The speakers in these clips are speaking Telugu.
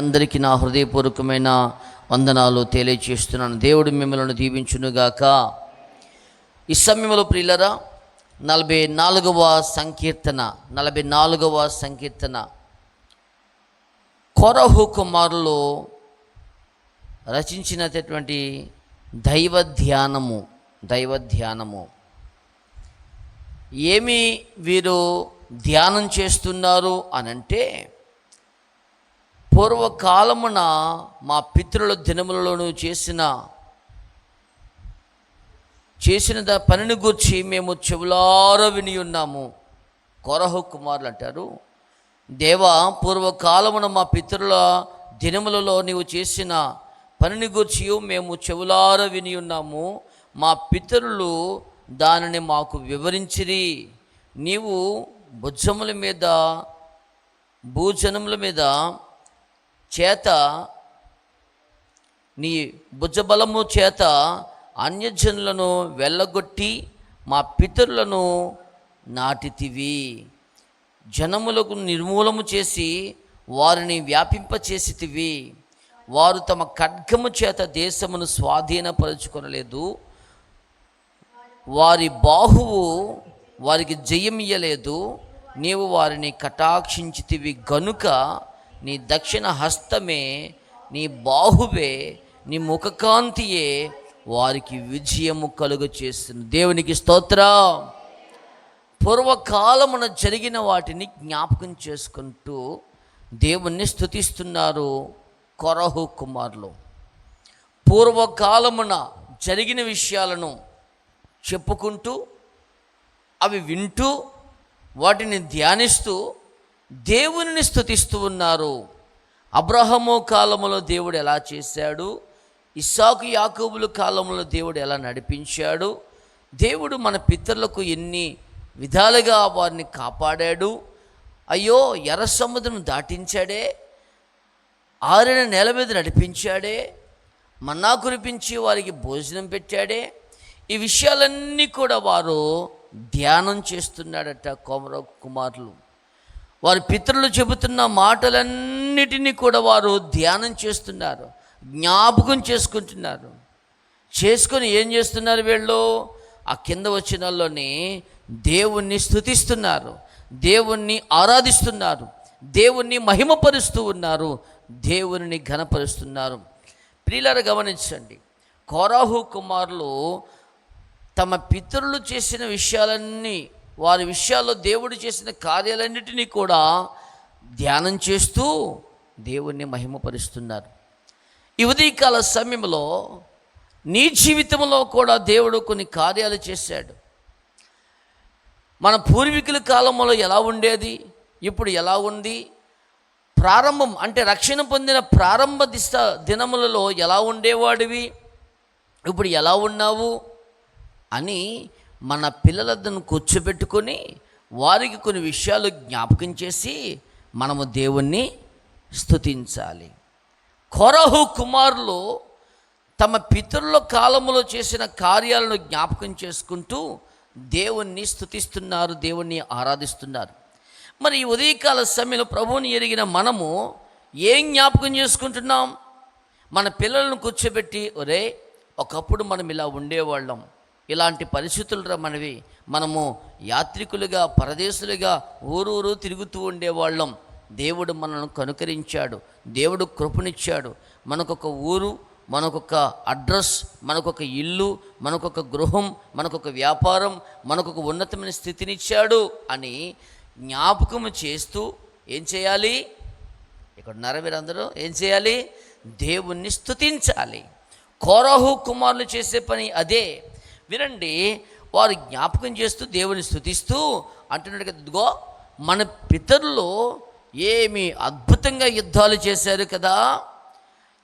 అందరికీ నా హృదయపూర్వకమైన వందనాలు తెలియచేస్తున్నాను. దేవుడు మిమ్మల్ని దీవించునుగాక. ఈ సమయంలో ప్రియులరా నలభై నాలుగవ సంకీర్తన నలభై నాలుగవ సంకీర్తన. కొరహు కుమారులు రచించినటువంటి దైవ ధ్యానము దైవ ధ్యానము. ఏమి వీరు ధ్యానం చేస్తున్నారు అనంటే పూర్వకాలమున మా పితృల దినములలోనూ చేసిన చేసిన దా పనిని గూర్చి మేము చెవులారో విని ఉన్నాము. కొరహు కుమారులు అంటారు. దేవా పూర్వకాలమున మా పితరుల దినములలో నీవు చేసిన పనిని గూర్చి మేము చెవులార విని ఉన్నాము. మా పితరులు దానిని మాకు వివరించిరి. నీవు భుజముల మీద భూజనముల మీద చేత నీ భుజబలము చేత అన్యజనులను వెళ్ళగొట్టి మా పితరులను నాటితివి. జనములకు నిర్మూలము చేసి వారిని వ్యాపింపచేసితివి. వారు తమ ఖడ్గము చేత దేశమును స్వాధీనపరుచుకొనలేదు. వారి బాహువు వారికి జయమియ్యలేదు. నీవు వారిని కటాక్షించితివి గనుక నీ దక్షిణ హస్తమే నీ బాహువే నీ ముఖకాంతియే వారికి విజయము కలుగ చేస్తుంది దేవునికి స్తోత్రం. పూర్వకాలమున జరిగిన వాటిని జ్ఞాపకం చేసుకుంటూ దేవుణ్ణి స్తుతిస్తున్నారు కొరహు కుమారులు. పూర్వకాలమున జరిగిన విషయాలను చెప్పుకుంటూ అవి వింటూ వాటిని ధ్యానిస్తూ దేవునిని స్థుతిస్తూ ఉన్నారు. అబ్రహము కాలములో దేవుడు ఎలా చేశాడు? ఇస్సాకు యాకోబుల కాలంలో దేవుడు ఎలా నడిపించాడు? దేవుడు మన పితరులకు ఎన్ని విధాలుగా వారిని కాపాడాడు? అయ్యో ఎర్ర సముద్రం దాటించాడే? ఆరిన నేల మీద నడిపించాడే? మన్నా కురిపించి వారికి భోజనం పెట్టాడే? ఈ విషయాలన్నీ కూడా వారు ధ్యానం చేస్తున్నాడట కోమర కుమారులు. వారి పితరులు చెబుతున్న మాటలన్నిటినీ కూడా వారు ధ్యానం చేస్తున్నారు జ్ఞాపకం చేసుకుంటున్నారు. చేసుకొని ఏం చేస్తున్నారు వీళ్ళు? ఆ కింద వచ్చినల్లోని దేవుణ్ణి స్థుతిస్తున్నారు దేవుణ్ణి ఆరాధిస్తున్నారు దేవుణ్ణి మహిమపరుస్తూ ఉన్నారు దేవుని ఘనపరుస్తున్నారు. ప్రియులారా గమనించండి కోరాహు కుమారులు తమ పితరులు చేసిన విషయాలన్నీ వారి విషయాల్లో దేవుడు చేసిన కార్యాలన్నిటినీ కూడా ధ్యానం చేస్తూ దేవుణ్ణి మహిమపరుస్తున్నారు. ఈ కాల సమయంలో నీ జీవితంలో కూడా దేవుడు కొన్ని కార్యాలు చేశాడు. మన పూర్వీకుల కాలంలో ఎలా ఉండేది? ఇప్పుడు ఎలా ఉంది? ప్రారంభం అంటే రక్షణ పొందిన ప్రారంభ దిశ దినములలో ఎలా ఉండేవాడివి? ఇప్పుడు ఎలా ఉన్నావు? అని మన పిల్లలను కూర్చోబెట్టుకొని వారికి కొన్ని విషయాలు జ్ఞాపకం చేసి మనము దేవుణ్ణి స్థుతించాలి కొరహు కుమారులు తమ పితరుల కాలములో చేసిన కార్యాలను జ్ఞాపకం చేసుకుంటూ దేవుణ్ణి స్థుతిస్తున్నారు దేవుణ్ణి ఆరాధిస్తున్నారు. మరి ఈ ఉదయకాల సమయంలో ప్రభువుని ఎరిగిన మనము ఏం జ్ఞాపకం చేసుకుంటున్నాం? మన పిల్లలను కూర్చోబెట్టి ఒరే ఒకప్పుడు మనం ఇలా ఉండేవాళ్ళం. ఇలాంటి పరిస్థితులు రా మనవి. మనము యాత్రికులుగా పరదేశులుగా ఊరూరు తిరుగుతూ ఉండేవాళ్ళం. దేవుడు మనల్ని కనుకరించాడు. దేవుడు కృపనిచ్చాడు. మనకొక ఊరు మనకొక అడ్రస్ మనకొక ఇల్లు మనకొక గృహం మనకొక వ్యాపారం మనకొక ఉన్నతమైన స్థితినిచ్చాడు అని జ్ఞాపకము చేస్తూ ఏం చేయాలి? ఇక్కడ నరవీరందరూ మీరందరూ. ఏం చేయాలి? దేవుణ్ణి స్థుతించాలి కోరహు కుమారులు చేసే పని అదే. వినండి వారు జ్ఞాపకం చేస్తూ దేవుని స్తుతిస్తూ అంటున్నాడు కదా ఇదిగో మన పితరులు ఏమి అద్భుతంగా యుద్ధాలు చేశారు కదా?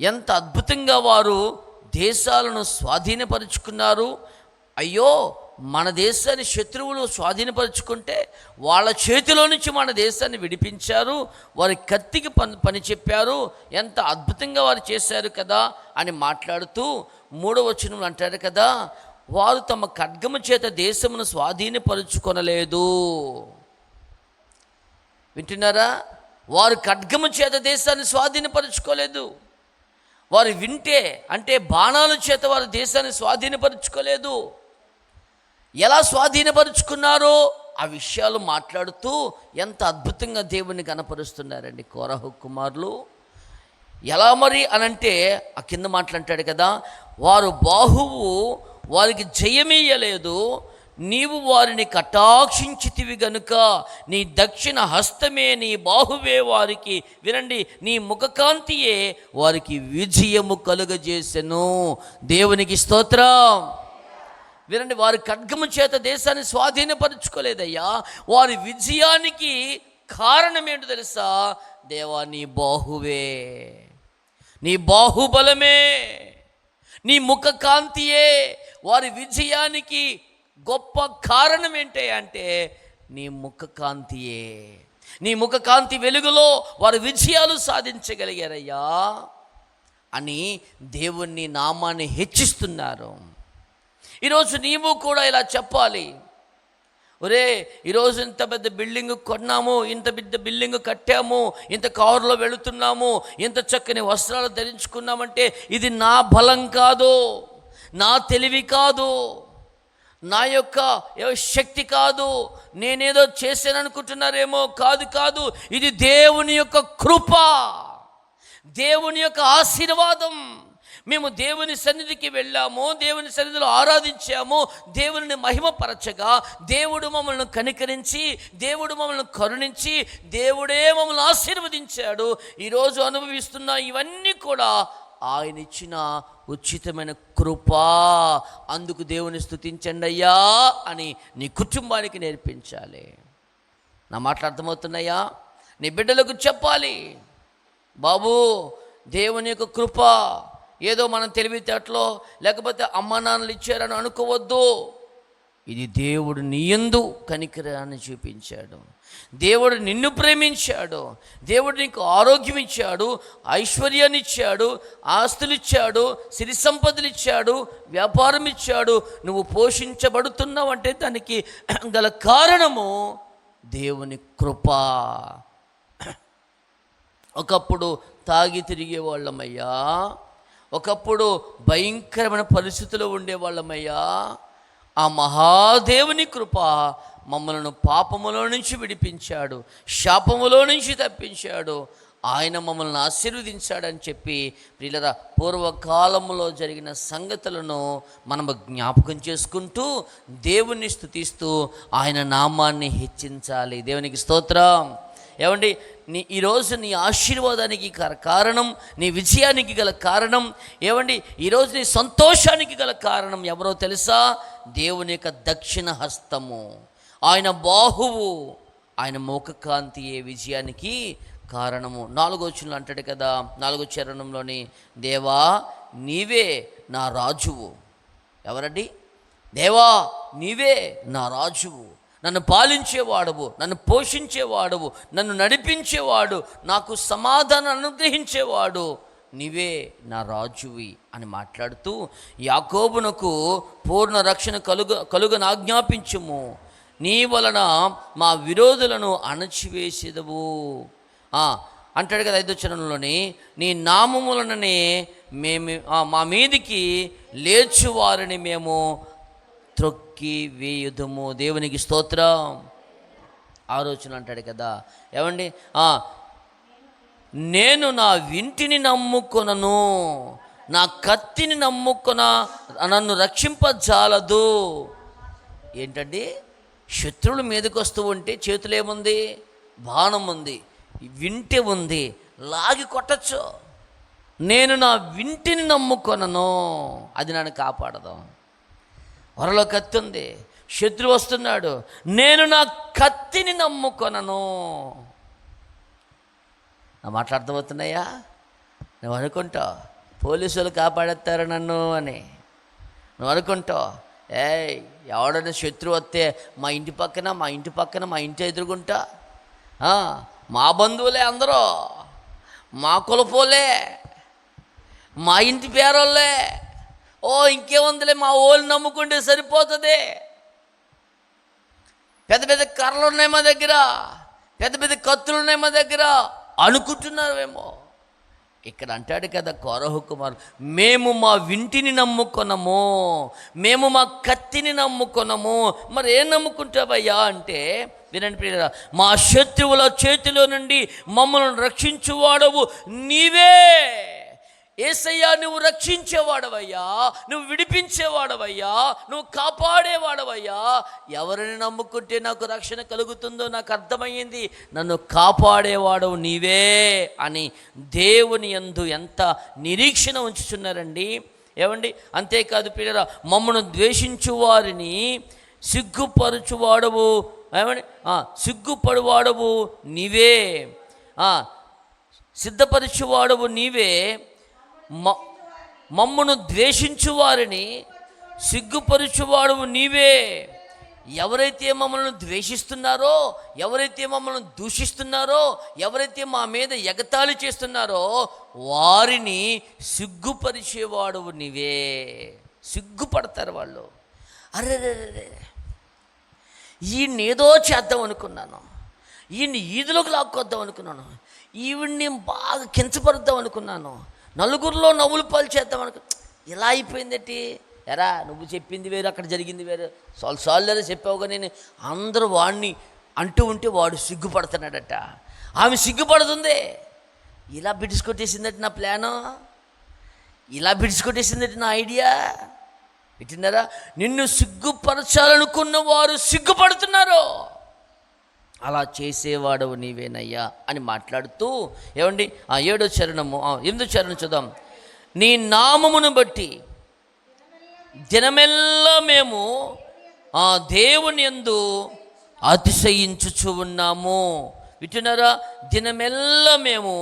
ఎంత అద్భుతంగా వారు దేశాలను స్వాధీనపరుచుకున్నారు? అయ్యో మన దేశాన్ని శత్రువులు స్వాధీనపరుచుకుంటే వాళ్ళ చేతిలో నుంచి మన దేశాన్ని విడిపించారు వారి కత్తికి పని పని చెప్పారు ఎంత అద్భుతంగా వారు చేశారు కదా? అని మాట్లాడుతూ మూడవ వచనంలో అంటారు కదా వారు తమ ఖడ్గము చేత దేశమును స్వాధీనపరుచుకొనలేదు. వింటున్నారా? వారు ఖడ్గము చేత దేశాన్ని స్వాధీనపరుచుకోలేదు. వారు వింటే అంటే బాణాల చేత వారు దేశాన్ని స్వాధీనపరుచుకోలేదు. ఎలా స్వాధీనపరుచుకున్నారో ఆ విషయాలు మాట్లాడుతూ ఎంత అద్భుతంగా దేవుని కనపరుస్తున్నారండి కోరహు కుమారులు. ఎలా మరి అనంటే ఆ కింద మాట్లాంటాడు కదా వారు బాహువు వారికి జయమేయలేదు. నీవు వారిని కటాక్షించితివి గనుక నీ దక్షిణ హస్తమే నీ బాహువే వారికి. వినండి నీ ముఖకాంతియే వారికి విజయము కలుగజేసెను. దేవునికి స్తోత్రం. వినండి వారి ఖడ్గము చేత దేశాన్ని స్వాధీనపరచుకోలేదయ్యా. వారి విజయానికి కారణం ఏంటో తెలుసా? దేవా నీ బాహువే. నీ బాహుబలమే. నీ ముఖకాంతియే. వారి విజయానికి గొప్ప కారణం ఏంటి అంటే నీ ముఖకాంతియే. నీ ముఖకాంతి వెలుగులో వారి విజయాలు సాధించగలిగారయ్యా అని దేవుణ్ణి నామాన్ని హెచ్చిస్తున్నారు. ఈరోజు నీవు కూడా ఇలా చెప్పాలి. ఒరే ఈరోజు ఇంత పెద్ద బిల్డింగ్ కొన్నాము ఇంత పెద్ద బిల్డింగ్ కట్టాము ఇంత కారులో వెళుతున్నాము ఇంత చక్కని వస్త్రాలు ధరించుకున్నామంటే ఇది నా బలం కాదు. నా తెలివి కాదు. నా యొక్క శక్తి కాదు. నేనేదో చేశాననుకుంటున్నారేమో కాదు కాదు. ఇది దేవుని యొక్క కృప. దేవుని యొక్క ఆశీర్వాదం. మేము దేవుని సన్నిధికి వెళ్ళాము దేవుని సన్నిధిలో ఆరాధించాము దేవుని మహిమపరచగా దేవుడు మమ్మల్ని కనికరించి దేవుడు మమ్మల్ని కరుణించి దేవుడే మమ్మల్ని ఆశీర్వదించాడు. ఈరోజు అనుభవిస్తున్న ఇవన్నీ కూడా ఆయన ఇచ్చిన ఉచితమైన కృప. అందుకు దేవుని స్థుతించండి అయ్యా అని నీ కుటుంబానికి నేర్పించాలి. నా మాటలు అర్థమవుతున్నాయా? నీ బిడ్డలకు చెప్పాలి. బాబు దేవుని యొక్క కృప. ఏదో మనం తెలివితేటలో లేకపోతే అమ్మ నాన్నలు ఇచ్చారని అనుకోవద్దు. ఇది దేవుడు నీయందు కనికరాన్ని చూపించాడు. దేవుడు నిన్ను ప్రేమించాడు. దేవుడు నీకు ఆరోగ్యం ఇచ్చాడు ఐశ్వర్యాన్ని ఇచ్చాడు ఆస్తులు ఇచ్చాడు సిరి సంపదలు ఇచ్చాడు వ్యాపారం ఇచ్చాడు. నువ్వు పోషించబడుతున్నావు అంటే దానికి గల కారణము దేవుని కృప. ఒకప్పుడు తాగి తిరిగే వాళ్ళమయ్యా. ఒకప్పుడు భయంకరమైన పరిస్థితుల్లో ఉండేవాళ్ళమయ్యా. ఆ మహాదేవుని కృప మమ్మలను పాపములో నుంచి విడిపించాడు శాపములో నుంచి తప్పించాడు. ఆయన మమ్మల్ని ఆశీర్వదించాడని చెప్పి వీళ్ళ పూర్వకాలంలో జరిగిన సంగతులను మనము జ్ఞాపకం చేసుకుంటూ దేవుణ్ణి స్థుతిస్తూ ఆయన నామాన్ని హెచ్చించాలి. దేవునికి స్తోత్రం. ఏమండి? నీ ఈరోజు నీ ఆశీర్వాదానికి గల కారణం నీ విజయానికి గల కారణం ఏమండి? ఈరోజు నీ సంతోషానికి గల కారణం ఎవరో తెలుసా? దేవుని యొక్క దక్షిణ హస్తము. ఆయన బాహువు ఆయన ముఖకాంతియే విజయానికి కారణము. నాలుగో వచనంలో అంటాడు కదా నాలుగో చరణంలోని దేవా నీవే నా రాజువు. ఎవరండి? దేవా నీవే నా రాజువు. నన్ను పాలించేవాడవు నన్ను పోషించేవాడవు నన్ను నడిపించేవాడు నాకు సమాధానం అనుగ్రహించేవాడు నీవే నా రాజువి అని మాట్లాడుతూ యాకోబునకు పూర్ణ రక్షణ కలుగ కలుగను ఆజ్ఞాపించము. నీ వలన మా విరోధులను అణచివేసేదవు. అంటాడు కదా ఐదో చరణంలోని నీ నామములననే మేము మా మీదికి లేచువారిని మేము త్రొక్కి వేయుదము. దేవునికి స్తోత్రం. ఆలోచన అంటాడు కదా. ఏమండి? నేను నా వింటిని నమ్ముకొనను. నా కత్తిని నమ్ముకొన నన్ను రక్షింపజాలదు. ఏంటండి? శత్రువుల మీదకి వస్తూ ఉంటే చేతులు ఏముంది? బాణం ఉంది. వింటి ఉంది. లాగి కొట్టచ్చు. నేను నా వింటిని నమ్ముకొనను. అది నన్ను కాపాడదాం. వరలో కత్తి ఉంది శత్రువు వస్తున్నాడు. నేను నా కత్తిని నమ్ముకొనను. నా మాట నువ్వు అనుకుంటావు పోలీసులు కాపాడేస్తారు నన్ను అని. నువ్వు అనుకుంటావు ఏ ఎవడైనా శత్రువు వస్తే మా ఇంటి పక్కన మా ఇంటి పక్కన మా ఇంటి ఎదురుగుంటా? మా బంధువులే అందరూ మా కులపోలే మా ఇంటి పేరోళ్ళే. ఓ ఇంకేముందిలే మా ఓళ్ళు నమ్ముకుంటే సరిపోతుంది. పెద్ద పెద్ద కర్రలు ఉన్నాయి మా దగ్గర పెద్ద పెద్ద కత్తులు ఉన్నాయి మా దగ్గర అనుకుంటున్నారేమో. ఇక్కడ అంటాడు కదా కోరహు కుమార్ మేము మా వింటిని నమ్ముకొనము మేము మా కత్తిని నమ్ముకొనము. మరి ఏం నమ్ముకుంటావయ్యా అంటే వినండి ప్రియులారా, మా శత్రువుల చేతిలో నుండి మమ్మల్ని రక్షించువాడవు నీవే. ఏసయ్యా నువ్వు రక్షించేవాడవయ్యా నువ్వు విడిపించేవాడవయ్యా నువ్వు కాపాడేవాడవయ్యా. ఎవరిని నమ్ముకుంటే నాకు రక్షణ కలుగుతుందో నాకు అర్థమయ్యింది. నన్ను కాపాడేవాడవు నీవే అని దేవుని యందు ఎంత నిరీక్షణ ఉంచుతున్నారండి ఏమండి? అంతేకాదు పిల్లరా మమ్మను ద్వేషించు వారిని సిగ్గుపరచువాడవు. ఏమండి? సిగ్గుపడువాడవు నీవే. సిద్ధపరచువాడవు నీవే. మమ్మను ద్వేషించు వారిని సిగ్గుపరచువాడవు నీవే. ఎవరైతే మమ్మల్ని ద్వేషిస్తున్నారో ఎవరైతే మమ్మల్ని దూషిస్తున్నారో ఎవరైతే మా మీద ఎగతాళి చేస్తున్నారో వారిని సిగ్గుపరిచేవాడు నీవే. సిగ్గుపడతారు వాళ్ళు. అరే ఈయన్ని ఏదో చేద్దాం అనుకున్నాను. ఈయన్ని ఈదులోకి లాక్కొద్దాం అనుకున్నాను. ఈవిడ్ని బాగా కించపరుద్దాం అనుకున్నాను. నలుగురిలో నవ్వులు పాలు చేద్దాం అనుకు. ఇలా అయిపోయిందటి? ఎరా నువ్వు చెప్పింది వేరు అక్కడ జరిగింది వేరు. సాల్ సార్లు చెప్పావు కానీ నేను అందరూ వాడిని అంటూ ఉంటే వాడు సిగ్గుపడుతున్నాడట. ఆమె సిగ్గుపడుతుంది. ఇలా బిడ్చుకొట్టేసిందట నా ప్లాను. ఇలా బిడ్చుకొట్టేసిందట నా ఐడియా. వింటున్నారా? నిన్ను సిగ్గుపరచాలనుకున్న వారు సిగ్గుపడుతున్నారు. అలా చేసేవాడవు నీవేనయ్యా అని మాట్లాడుతూ ఏమండి? ఆ ఏడో చరణము ఆ, ఎనిమిదో చరణం చూద్దాం. నీ నామమును బట్టి దినమెల్లా మేము ఆ దేవుని యందు అతిశయించుచు ఉన్నాము. వింటున్నారా? దినమెల్లా మేము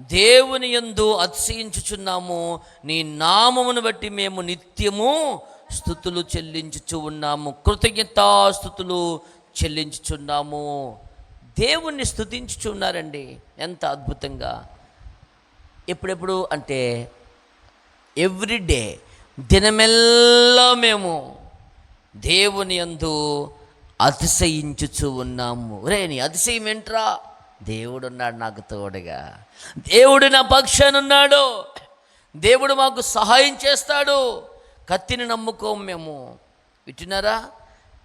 దేవుని యందు అతిశయించుచున్నాము నీ నామమును బట్టి మేము నిత్యము స్థుతులు చెల్లించుచు ఉన్నాము. కృతజ్ఞతాస్థుతులు చెల్లించుచున్నాము. దేవుణ్ణి స్థుతించుచున్నారండి ఎంత అద్భుతంగా. ఎప్పుడెప్పుడు అంటే ఎవ్రీడే దినమెల్లా మేము దేవుని యందు అతిశయించుచు ఉన్నాము. రే నీ అతిశయం ఏంట్రా? దేవుడు ఉన్నాడు నాకు తోడుగా. దేవుడు నా పక్షానున్నాడు. దేవుడు మాకు సహాయం చేస్తాడు. కత్తిని నమ్ముకోము మేము. వింటున్నారా?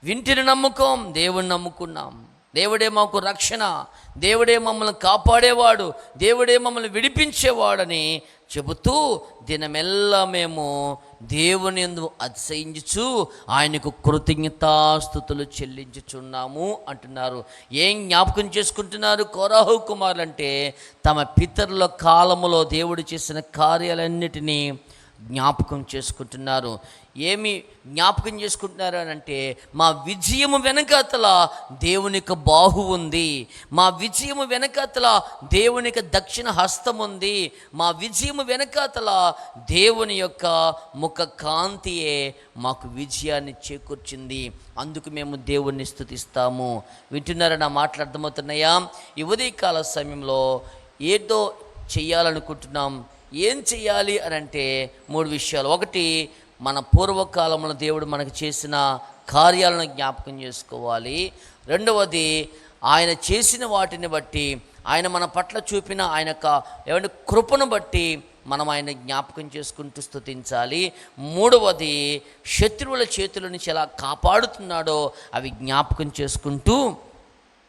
వింటిని నమ్ముకోం దేవుని నమ్ముకున్నాం. దేవుడే మాకు రక్షణ దేవుడే మమ్మల్ని కాపాడేవాడు దేవుడే మమ్మల్ని విడిపించేవాడని చెబుతూ దినమెల్లా మేము దేవుని ఎందు అతిశయించు ఆయనకు కృతజ్ఞతాస్థుతులు చెల్లించుచున్నాము అంటున్నారు. ఏం జ్ఞాపకం చేసుకుంటున్నారు కోరాహు కుమారులు అంటే తమ పితరుల కాలములో దేవుడు చేసిన కార్యాలన్నిటినీ జ్ఞాపకం చేసుకుంటున్నారు. ఏమి జ్ఞాపకం చేసుకుంటున్నారు అని అంటే మా విజయము వెనకాతల దేవుని యొక్క బాహు ఉంది. మా విజయము వెనకాతల దేవుని యొక్క దక్షిణ హస్తం ఉంది. మా విజయము వెనకాతల దేవుని యొక్క ముఖ కాంతియే మాకు విజయాన్ని చేకూర్చింది. అందుకు మేము దేవుణ్ణి స్థుతిస్తాము. వింటున్నారా నా మాటలు అర్థమవుతున్నాయా? ఈ ఉదయకాల సమయంలో ఏదో చెయ్యాలనుకుంటున్నాం. ఏం చేయాలి అని అంటే మూడు విషయాలు. ఒకటి మన పూర్వకాలంలో దేవుడు మనకు చేసిన కార్యాలను జ్ఞాపకం చేసుకోవాలి. రెండవది ఆయన చేసిన వాటిని బట్టి ఆయన మన పట్ల చూపిన ఆయన యొక్క ఏమంటే కృపను బట్టి మనం ఆయన జ్ఞాపకం చేసుకుంటూ స్థుతించాలి మూడవది శత్రువుల చేతుల నుంచి ఎలా కాపాడుతున్నాడో అవి జ్ఞాపకం చేసుకుంటూ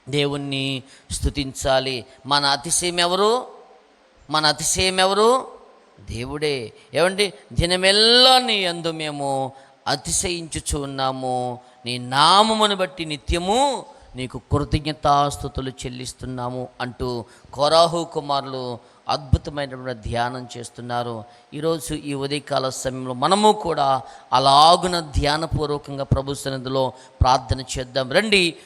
దేవుణ్ణి స్థుతించాలి మన అతిశయం ఎవరు మన అతిశయం ఎవరు? దేవుడే. ఏమండి? దినమెల్లా నీ అందు మేము అతిశయించుచు ఉన్నాము. నీ నామమును బట్టి నిత్యము నీకు కృతజ్ఞతాస్థుతులు చెల్లిస్తున్నాము అంటూ కోరాహు కుమారులు అద్భుతమైనటువంటి ధ్యానం చేస్తున్నారు. ఈరోజు ఈ ఉదయకాల సమయంలో మనము కూడా అలాగున ధ్యానపూర్వకంగా ప్రభు సన్నిధిలో ప్రార్థన చేద్దాం. రండి.